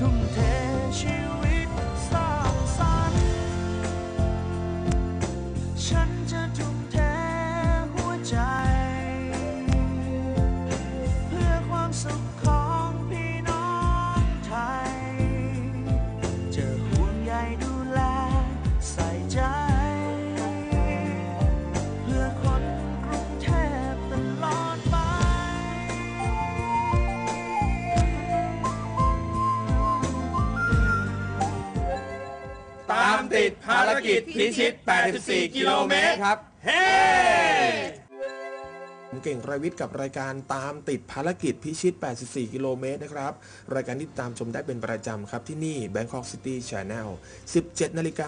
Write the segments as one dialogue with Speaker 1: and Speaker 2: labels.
Speaker 1: ทุ่มเทชีวิตารกิ
Speaker 2: จพิชิต 84 กิโลเมตรครับ เฮ้
Speaker 3: ผมเก่งรายวิทย์กับรายการตามติดภารกิจพิชิต 84 กิโลเมตรนะครับ รายการที่ตามชมได้เป็นประจำครับที่นี่ Bangkok City Channel 17 นาฬิกา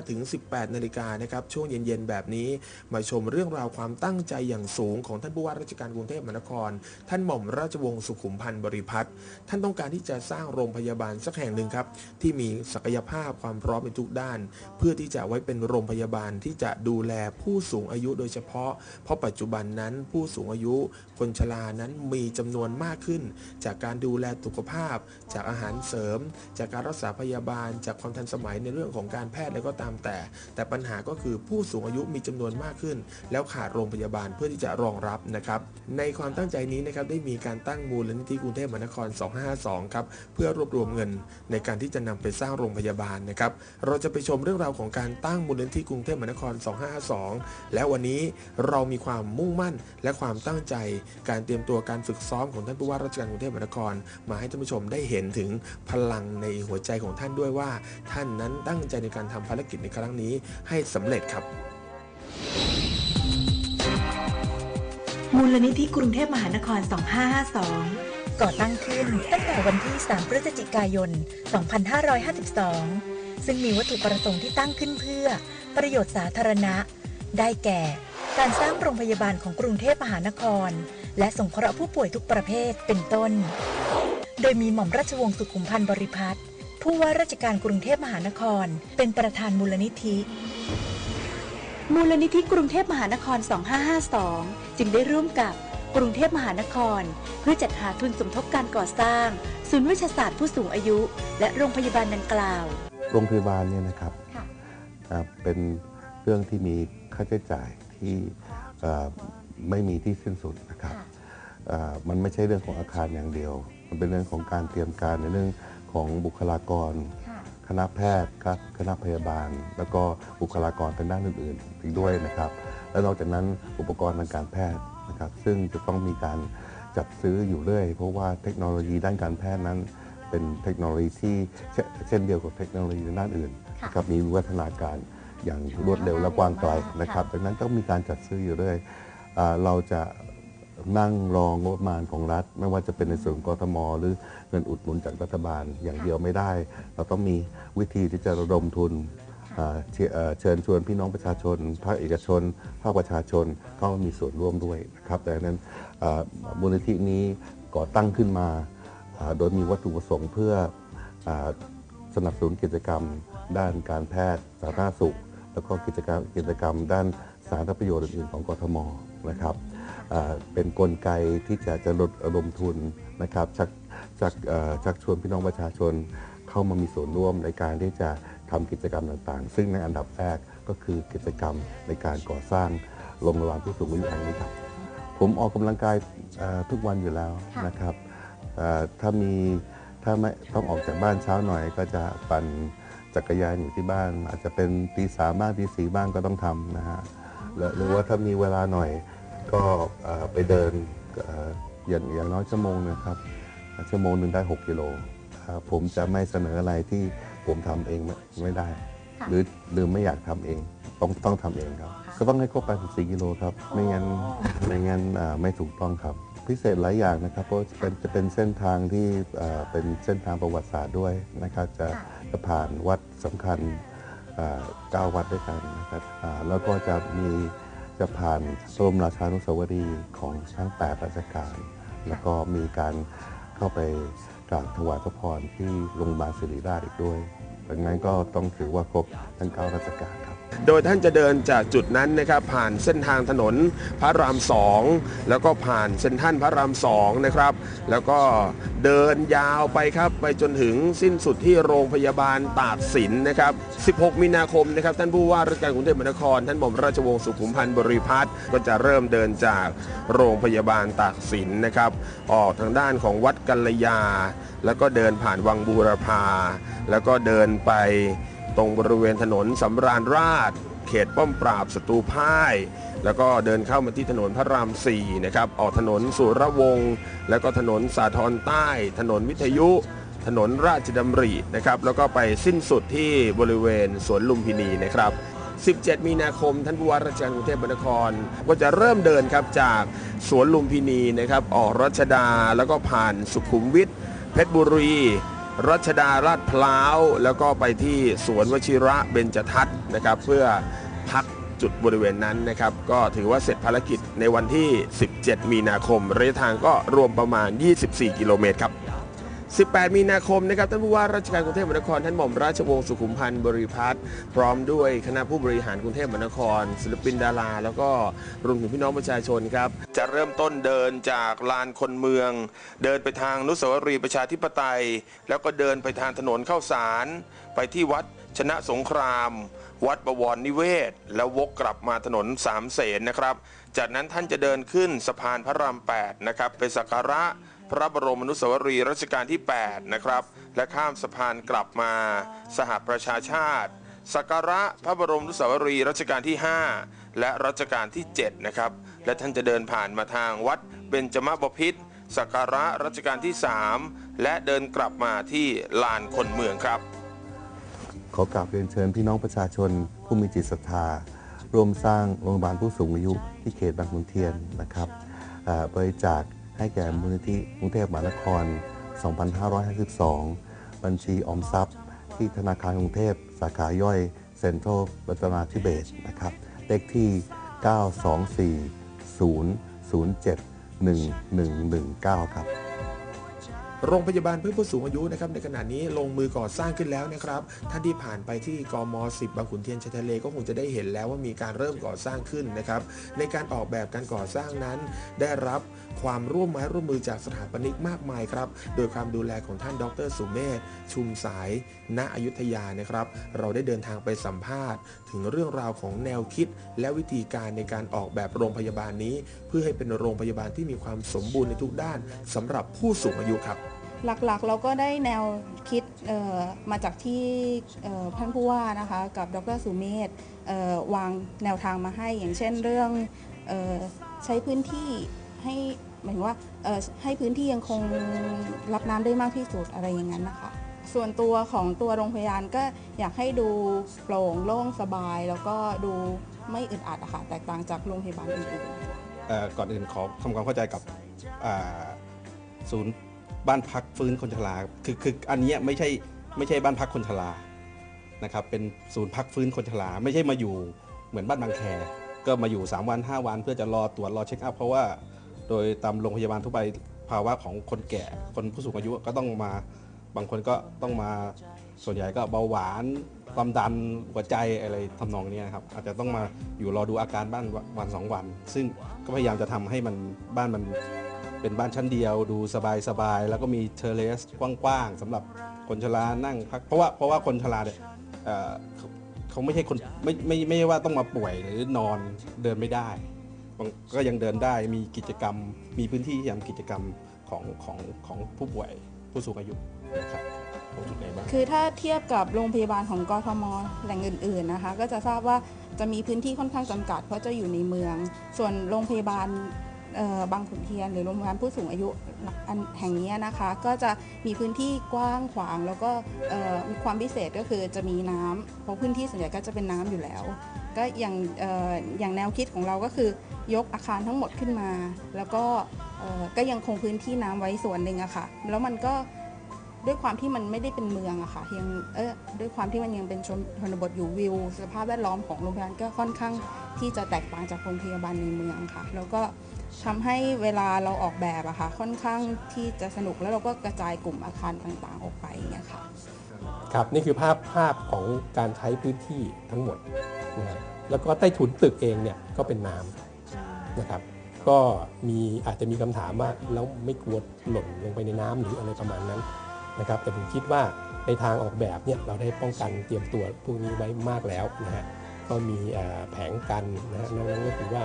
Speaker 3: 45 ถึง 18 นาฬิกานะครับ ช่วงเย็น ๆ แบบนี้ มาชมเรื่องราวความตั้งใจอย่างสูงของท่านผู้ว่าราชการกรุงเทพมหานคร ท่านหม่อมราชวงศ์สุขุมพันธ์บริพัตรท่านต้องการที่จะสร้างโรงพยาบาลสักแห่งหนึ่งครับที่มีศักยภาพความพร้อมในทุกด้าน เพื่อที่จะไว้เป็นโรงพยาบาลที่จะดูแลผู้สูงอายุโดยเฉพาะ เพราะปัจจุบันนั้นผู้สูงอายุ คนชรานั้นมีจำนวนมากขึ้น จากการดูแลสุขภาพ จากอาหารเสริม จากการรักษาพยาบาล จากความทันสมัยในเรื่องของการแพทย์แล้วก็ตามแต่ แต่ปัญหาก็คือผู้สูงอายุมีจำนวนมากขึ้น แล้วขาดโรงพยาบาลเพื่อที่จะรองรับนะครับในความตั้งใจนี้นะครับได้มีการตั้งมูลนิธิกรุงเทพมหานคร 2552 ครับเพื่อรวบรวมเงินในการที่จะนำไปสร้างโรงพยาบาลนะครับเราจะไปชมเรื่องราวของการตั้งมูลนิธิกรุงเทพมหานคร 2552 และวันนี้เรามีความมุ่งมั่นและความตั้งใจการเตรียมตัวการฝึกซ้อมของท่านผู้ว่าราชการกรุงเทพมหานคร มาให้ท่านผู้ชมได้เห็นถึงพลังในหัวใจของท่านด้วยว่า ท่านนั้นตั้งใจในการทำภารกิจในครั้งนี้ให้สำเร็จครับ
Speaker 4: มูลนิธิกรุงเทพมหานคร 2552
Speaker 5: ก่อตั้งขึ้นตั้งแต่วันที่ 3 พฤศจิกายน 2552 ซึ่งมีวัตถุประสงค์ที่ตั้งขึ้นเพื่อประโยชน์สาธารณะ ได้แก่ การสร้างโรงพยาบาลของกรุงเทพมหานคร และสงเคราะห์ผู้ป่วยทุกประเภทเป็นต้น โดยมีหม่อมราชวงศ์สุขุมพันธ์บริพัตรผู้ว่าราชการกรุงเทพมหานคร เป็นประธานมูลนิธิ
Speaker 4: มูลนิธิกรุงเทพมหานคร 2552 จึงได้ร่วมกับกรุงเทพมหานคร เพื่อจัดหาทุนสมทบการก่อสร้าง ศูนย์วิชาศาสตร์ผู้สูงอายุ และโรงพยาบาลดังกล่าว
Speaker 6: โรงพยาบาลเนี่ยนะครับ
Speaker 4: ค่ะ
Speaker 6: อ่าเป็นเรื่องที่มีค่าใช้จ่าย ที่เอ่อไม่มีที่สิ้นสุดนะครับอ่ามันไม่ใช่เรื่องของอาคารอย่างเดียว มันเป็นเรื่องของการเตรียมการในเรื่องของบุคลากร คณะแพทย์ครับคณะพยาบาล แล้วก็บุคลากรทางด้านอื่นๆอีกด้วยนะครับ และนอกจากนั้นอุปกรณ์ทางการแพทย์นะครับ ซึ่งจะต้องมีการจัดซื้ออยู่เรื่อย เพราะว่าเทคโนโลยีด้านการแพทย์นั้น เป็นเทคโนโลยีที่เช่นเช่นเดียวกับเทคโนโลยีในด้านอื่นนะครับมีวิวัฒนาการ อย่างรวดเร็วและกว้างไกลนะครับดังนั้นต้องมีการจัดซื้ออยู่เรื่อยเราจะนั่งรองงบประมาณของรัฐ ไม่ว่าจะเป็นในส่วนของกทม หรือเงินอุดหนุนจากรัฐบาลอย่างเดียวไม่ได้ เราต้องมีวิธีที่จะระดมทุนเชิญชวนพี่น้องประชาชน ภาคเอกชน ภาคประชาชนเข้ามามีส่วนร่วมด้วยนะครับดังนั้นมูลนิธินี้ก่อตั้งขึ้นมา โดยมีวัตถุประสงค์เพื่ออสนับสนุนกิจกรรมด้านการแพทย์สาธารณสุข แล้วก็กิจกรรมกิจกรรมด้านสาธารณประโยชน์อื่นๆของกทมนะครับอ่าเป็นกลไกที่จะจะลดระดมทุนนะครับชักชักเอ่อชักชวนพี่น้องประชาชนเข้ามามีส่วนร่วมในการที่จะทำกิจกรรมต่างๆ ซึ่งในอันดับแรกก็คือกิจกรรมในการก่อสร้างโรงพยาบาลผู้สูงอายุแห่งนี้ครับ ผมออกกำลังกายเอ่อทุกวันอยู่แล้วนะครับเอ่อถ้ามีถ้าไม่ต้องออกจากบ้านเช้าหน่อยก็จะปั่น จักรยานอยู่ที่บ้าน อาจจะเป็นตีสามบ้างตีสี่บ้างก็ต้องทำนะฮะหรือหรือว่าถ้ามีเวลาหน่อยก็เอ่อไปเดินเอ่ออย่างอย่างน้อยชั่วโมงหนะครับ ชั่วโมงหนึ่งได้ 6 กิโลอ่าผมจะไม่เสนออะไรที่ผมทำเองไม่ไม่ได้ หรือหรือไม่อยากทำเองต้องต้องทำเองครับ ก็ต้องให้ครบ84กิโลครับ ไม่งั้นไม่งั้นอ่าไม่ถูกต้องครับ พิเศษหลายอย่างนะครับ เพราะเป็นจะเป็นเส้นทางที่อ่าเป็นเส้นทางประวัติศาสตร์ด้วยนะครับ จะจะผ่านวัดสำคัญอ่าเก้าวัดด้วยกันนะครับอ่าแล้วก็จะมีจะผ่านพระบรมราชานุสาวรีย์ของทั้ง 8 ราชการ แล้วก็มีการเข้าไปกราบถวายพระพรที่โรงพยาบาลศิริราชอีกด้วยดังนั้นก็ต้องถือว่าครบทั้งเก้าราชการครับ
Speaker 3: โดยท่านจะเดินจากจุดนั้นนะครับผ่านเส้นทางถนนพระรามสองแล้วก็ผ่านเส้นท่านพระรามสองนะครับแล้วก็เดินยาวไปครับไปจนถึงสิ้นสุดที่โรงพยาบาลตากสินนะครับ 16 มีนาคมนะครับท่านผู้ว่าราชการกรุงเทพมหานคร ท่านหม่อมราชวงศ์สุขุมพันธ์บริพัตรก็จะเริ่มเดินจากโรงพยาบาลตากสินนะครับ ออกทางด้านของวัดกัลยา แล้วก็เดินผ่านวังบูรพาแล้วก็เดินไป ตรงบริเวณถนนสำราญราช เขตป้อมปราบศัตรูพ่าย แล้วก็เดินเข้ามาที่ถนนพระราม4นะครับออกถนนสุรวงศ์แล้วก็ถนนสาทรใต้ ถนนวิทยุถนนราชดำรินะครับแล้วก็ไปสิ้นสุดที่บริเวณสวนลุมพินีนะครับ 17 มีนาคมท่านผู้ว่าราชการกรุงเทพมหานคร ก็จะเริ่มเดินครับจากสวนลุมพินีนะครับออกรัชดาแล้วก็ผ่านสุขุมวิทเพชรบุรี รัชดาลาดพร้าว แล้วก็ไปที่สวนวชิระเบญจทัศน์นะครับ เพื่อพักจุดบริเวณนั้นนะครับ ก็ถือว่าเสร็จภารกิจในวันที่ 17 มีนาคม ระยะทางก็รวมประมาณ 24 กิโลเมตรครับ 18 มีนาคมนะครับท่านผู้ว่าราชการกรุงเทพมหานครท่านหม่อมราชวงศ์สุขุมพันธ์บริพัตรพร้อมด้วยคณะผู้บริหารกรุงเทพมหานคร ศิลปินดารา แล้วก็รวมถึงพี่น้องประชาชนครับ จะเริ่มต้นเดินจากลานคนเมือง เดินไปทางนุสาวรีย์ประชาธิปไตย แล้วก็เดินไปทางถนนเข้าสาร ไปที่วัดชนะสงคราม วัดบวรนิเวศ แล้ววกกลับมาถนนสามเสนนะครับ จากนั้นท่านจะเดินขึ้นสะพานพระราม8นะครับไปสักการะพระบรมอนุสาวรีย์รัชกาลที่ 8 นะครับ และข้ามสะพานกลับมาสหประชาชาติสักการะพระบรมอนุสาวรีย์รัชกาลที่ 5 และรัชกาลที่ 7 นะครับ และท่านจะเดินผ่านมาทางวัดเบญจมบพิตรสักการะรัชกาลที่ 3 และเดินกลับมาที่ลานคนเมืองครับ
Speaker 6: ขอกราบเรียนเชิญพี่น้องประชาชน ผู้มีจิตศรัทธาร่วมสร้างโรงพยาบาลผู้สูงอายุที่เขตบางขุนเทียนนะครับบริจาคให้แก่มูลนิธิกรุงเทพมหานคร 2552 บัญชีออมทรัพย์ ที่ธนาคารกรุงเทพสาขาย่อยเซ็นทรัลรัตนาธิเบศนะครับเลขที่ 924-007-1119 ครับ
Speaker 3: โรงพยาบาลเพื่อผู้สูงอายุนะครับในขณะนี้ลงมือก่อสร้างขึ้นแล้วนะครับท่านที่ผ่านไปที่กม 10 บางขุนเทียนชายทะเลก็คงจะได้เห็นแล้วว่ามีการเริ่มก่อสร้างขึ้นนะครับในการออกแบบการก่อสร้างนั้น ได้รับความร่วมไม้ร่วมมือจากสถาปนิกมากมายครับโดยความดูแลของท่านดรสุเมธชุมสาย ณอยุธยานะครับ เราได้เดินทางไปสัมภาษณ์ ถึงเรื่องราวของแนวคิด และวิธีการในการออกแบบโรงพยาบาลนี้ เพื่อให้เป็นโรงพยาบาลที่มีความสมบูรณ์ในทุกด้านสำหรับผู้สูงอายุครับ
Speaker 7: หลักๆ เราก็ได้แนวคิดมาจากที่ท่านผู้ว่านะคะกับดรสุเมธวางแนวทางมาให้ อย่างเช่นเรื่องออใช้พื้นที่ให้หมายว่าให้พื้นที่ยังคงรับน้ำได้มากที่สุดอะไรอย่างนั้นนะคะ ส่วนตัวของตัวโรงพยาบาลก็อยากให้ดูโปร่งโล่งสบาย แล้วก็ดูไม่อึดอัดอะค่ะแตกต่างจากโรงพยาบาลอื่นๆ
Speaker 8: ก่อนอื่นขอทำความเข้าใจกับศูนย์ บ้านพักฟื้นคนชราคือคืออันนี้ไม่ใช่ไม่ใช่บ้านพักคนชรานะครับเป็นศูนย์พักฟื้นคนชราไม่ใช่มาอยู่เหมือนบ้านบางแคก็มาอยู่ 3 วัน 5 วัน เพื่อจะรอตรวจรอเช็คอัพเพราะว่า โดยตามโรงพยาบาลทั่วไปภาวะของคนแก่คนผู้สูงอายุก็ต้องมาบางคนก็ต้องมาส่วนใหญ่ก็เบาหวานความดันหัวใจอะไรทำนองนี้นะครับ อาจจะต้องมาอยู่รอดูอาการบ้านวันสองวัน ซึ่งก็พยายามจะทำให้มันบ้านมัน เป็นบ้านชั้นเดียวดูสบายๆ แล้วก็มีเทเลสกว้างๆสำหรับคนชรานั่งพักเพราะว่าเพราะว่าคนชราเนี่ยเอ่อเขาเขาไม่ใช่คนไม่ไม่ไม่ใช่ว่าต้องมาป่วยหรือนอนเดินไม่ได้บางก็ยังเดินได้มีกิจกรรม มีพื้นที่ที่ทำกิจกรรมของของของผู้ป่วยผู้สูงอายุครับตรงจุดไหนบ้าง
Speaker 7: คือถ้าเทียบกับโรงพยาบาลของกทมแหล่งอื่น ๆนะคะ ก็จะทราบว่าจะมีพื้นที่ค่อนข้างจำกัด เพราะจะอยู่ในเมือง ส่วนโรงพยาบาล บางขุนเทียนหรือโรงพยาบาลผู้สูงอายุแห่งนี้นะคะ ก็จะมีพื้นที่กว้างขวาง แล้วก็มีความพิเศษก็คือจะมีน้ำเพราะพื้นที่ส่วนใหญ่ก็จะเป็นน้ำอยู่แล้ว ก็อย่างออย่างแนวคิดของเราก็คือยกอาคารทั้งหมดขึ้นมา แล้วก็ก็ยังคงพื้นที่น้ำไว้ส่วนหนึ่งอะค่ะแล้วมันก็ด้วยความที่มันไม่ได้เป็นเมืองอะค่ะยังเออด้วยความที่มันยังเป็นชนชนบทอยู่วิว สภาพแวดล้อมของโรงพยาบาลก็ค่อนข้างที่จะแตกต่างจากโรงพยาบาลในเมืองค่ะ แล้วก็ ทำให้เวลาเราออกแบบอะค่ะค่อนข้างที่จะสนุกแล้วเราก็กระจายกลุ่มอาคารต่างๆ ออกไปอย่างเงี้ยค่ะ
Speaker 9: ครับนี่คือภาพภาพของการใช้พื้นที่ทั้งหมดนะแล้วก็ใต้ถุนตึกเองเนี่ยก็เป็นน้ำนะครับ ก็มีอาจจะมีคำถามว่าแล้วไม่กลัวหล่นลงไปในน้ำหรืออะไรประมาณนั้นนะครับ แต่ผมคิดว่าในทางออกแบบเนี่ยเราได้ป้องกันเตรียมตัวพวกนี้ไว้มากแล้วนะฮะ ก็มีแผงกันนะฮะนอกนั้นก็คือว่า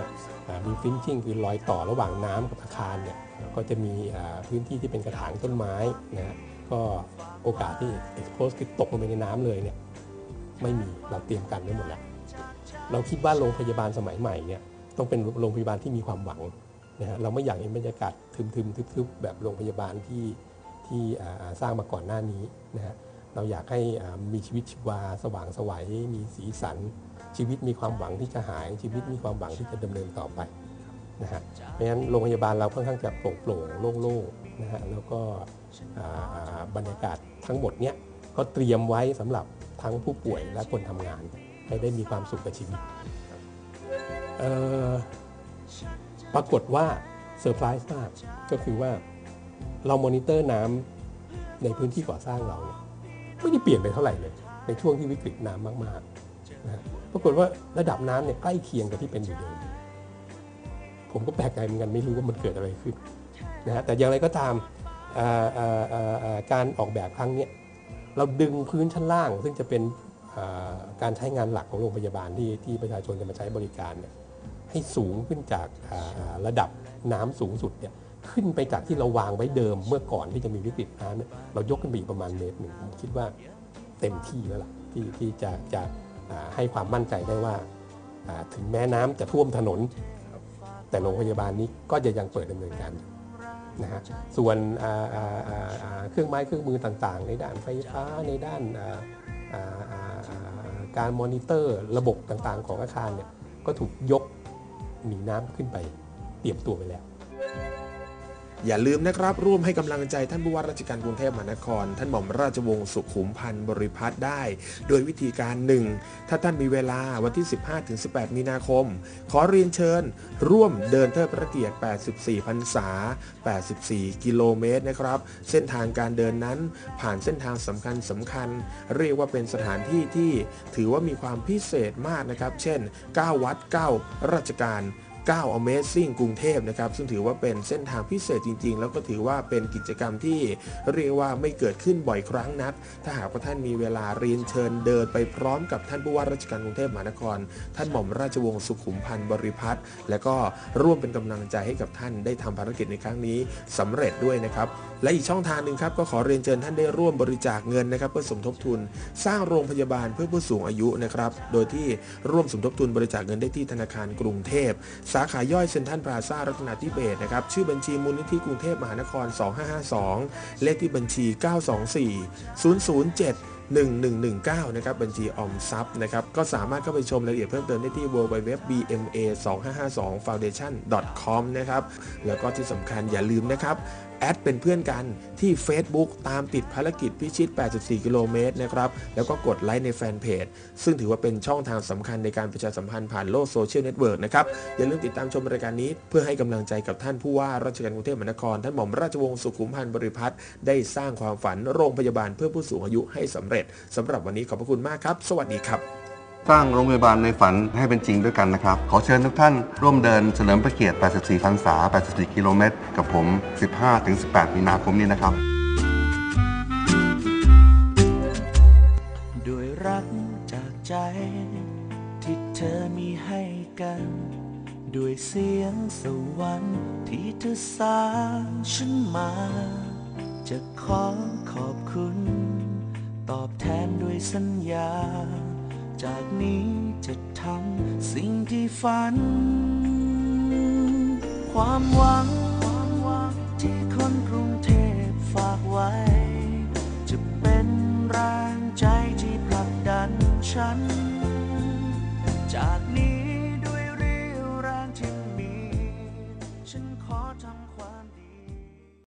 Speaker 9: มีฟินชิ่งคือรอยต่อระหว่างน้ำกับอาคารเนี่ยก็จะมีพื้นที่ที่เป็นกระถางต้นไม้นะฮะก็โอกาสที่ expose คือตกลงไปในน้ำเลยเนี่ยไม่มีเราเตรียมกันไว้หมดแล้วเราคิดว่าโรงพยาบาลสมัยใหม่เนี่ยต้องเป็นโรงพยาบาลที่มีความหวังนะฮะเราไม่อยากเห็นบรรยากาศทึมๆทึบๆแบบโรงพยาบาลที่ที่สร้างมาก่อนหน้านี้นะฮะเราอยากให้มีชีวิตชีวาสว่างสวัยมีสีสัน ชีวิตมีความหวังที่จะหาย ชีวิตมีความหวังที่จะดำเนินต่อไปนะฮะเพราะฉะนั้นโรงพยาบาลเราค่อนข้างจะโปร่งโปร่งๆโล่งๆนะฮะแล้วก็อ่าบรรยากาศทั้งหมดเนี้ยก็เตรียมไว้สำหรับทั้งผู้ป่วยและคนทำงานให้ได้มีความสุขกับชีวิตเอ่อปรากฏว่าเซอร์ไพรส์มากก็คือว่าเรามอนิเตอร์น้ำในพื้นที่ก่อสร้างเราเนี่ยไม่ได้เปลี่ยนไปเท่าไหร่เลย ในช่วงที่วิกฤตน้ำมากๆนะฮะ ปรากฏว่าระดับน้ำเนี่ยใกล้เคียงกับที่เป็นอยู่เดิมผมก็แปลกใจเหมือนกันไม่รู้ว่ามันเกิดอะไรขึ้นนะฮะแต่อย่างไรก็ตามอ่าอ่าอ่าอ่าการออกแบบครั้งเนี้ยเราดึงพื้นชั้นล่าง ซึ่งจะเป็นอ่าการใช้งานหลักของโรงพยาบาลที่ที่ประชาชนจะมาใช้บริการเนี่ยให้สูงขึ้นจากอ่าอ่าระดับน้ำสูงสุดเนี่ยขึ้นไปจากที่เราวางไว้เดิมเมื่อก่อนที่จะมีวิกฤตน้ำเนี่ยเรายกขึ้นไปอีกประมาณเมตรหนึ่งผมคิดว่าเต็มที่แล้วล่ะที่ที่จะจะอ่า ให้ความมั่นใจได้ว่า ถึงแม้น้ำจะท่วมถนน แต่โรงพยาบาลนี้ก็จะยังเปิดดำเนินการนะฮะส่วนเครื่องไม้เครื่องมือต่างๆ ในด้านไฟฟ้าในด้านการมอนิเตอร์ระบบต่างๆ ของอาคารเนี่ยก็ถูกยกหนีน้ำขึ้นไปเตรียมตัวไปแล้ว
Speaker 3: อย่าลืมนะครับ ร่วมให้กำลังใจท่านผู้ว่าราชการกรุงเทพมหานคร ท่านหม่อมราชวงศ์สุขุมพันธ์บริพัตรได้ โดยวิธีการหนึ่งถ้าท่านมีเวลาวันที่ 15-18 มีนาคม ขอเรียนเชิญ ร่วมเดินเทิดพระเกียรติ 84 พรรษา 84 กิโลเมตรนะครับ เส้นทางการเดินนั้นผ่านเส้นทางสำคัญสำคัญ เรียกว่าเป็นสถานที่ที่ถือว่ามีความพิเศษมากนะครับ เช่น 9 วัด 9 ราชการ 9 Amazing กรุงเทพนะครับ ซึ่งถือว่าเป็นเส้นทางพิเศษจริง ๆ แล้วก็ถือว่าเป็นกิจกรรมที่เรียกว่าไม่เกิดขึ้นบ่อยครั้งนัก ถ้าหากว่าท่านมีเวลาเรียนเชิญเดินไปพร้อมกับท่านผู้ว่าราชการกรุงเทพมหานคร ท่านหม่อมราชวงศ์สุขุมพันธ์บริพัตรและก็ร่วมเป็นกำลังใจให้กับท่านได้ทำภารกิจในครั้งนี้สำเร็จด้วยนะครับ และอีกช่องทางหนึ่งครับก็ขอเรียนเชิญท่านได้ร่วมบริจาคเงินนะครับเพื่อสมทบทุน สร้างโรงพยาบาลเพื่อผู้สูงอายุนะครับ โดยที่ร่วมสมทบทุนบริจาคเงินได้ที่ธนาคารกรุงเทพาขาย่อยเซ็นทรัลพลาซ่ารัตนาธิเบศนะครับชื่อบัญชีมูลนิธิกรุงเทพมหานคร 2552 เลขที่บัญชี 924 007 1119 นะครับ บัญชีออมทรัพย์นะครับ ก็สามารถเข้าไปชมรายละเอียดเพิ่มเติมได้ที่ www.bma2552foundation.com นะครับ แล้วก็ที่สำคัญอย่าลืมนะครับแอดเป็นเพื่อนกันที่ Facebook ตามติดภารกิจพิชิต 84 กิโลเมตรนะครับ แล้วก็กดไลค์ในแฟนเพจ ซึ่งถือว่าเป็นช่องทางสำคัญในการประชาสัมพันธ์ผ่านโลกโซเชียลเน็ตเวิร์กนะครับ อย่าลืมติดตามชมรายการนี้เพื่อให้กำลังใจกับท่านผู้ว่าราชการกรุงเทพมหานคร ท่านหม่อมราชวงศ์สุขุมพันธ์บริพัตรได้สร้างความฝันโรงพยาบาลเพื่อผู้สูงอายุให้สำเร็จสำหรับวันนี้ขอบพระคุณมากครับ สวัสดีครับ
Speaker 6: สร้างโรงพยาบาลในฝันให้เป็นจริงด้วยกันนะครับ ขอเชิญทุกท่านร่วมเดินเฉลิมพระเกียรติ 84 พรรษา 84 กิโลเมตร กับผม 15-18 มีนาคมนี้นะครับ
Speaker 1: ด้วยรักจากใจ ที่เธอมีให้กัน ด้วยเสียงสวรรค์ที่เธอสร้างฉันมา จะขอขอบคุณ ตอบแทนด้วยสัญญา จากนี้จะทำสิ่งที่ฝัน ความหวัง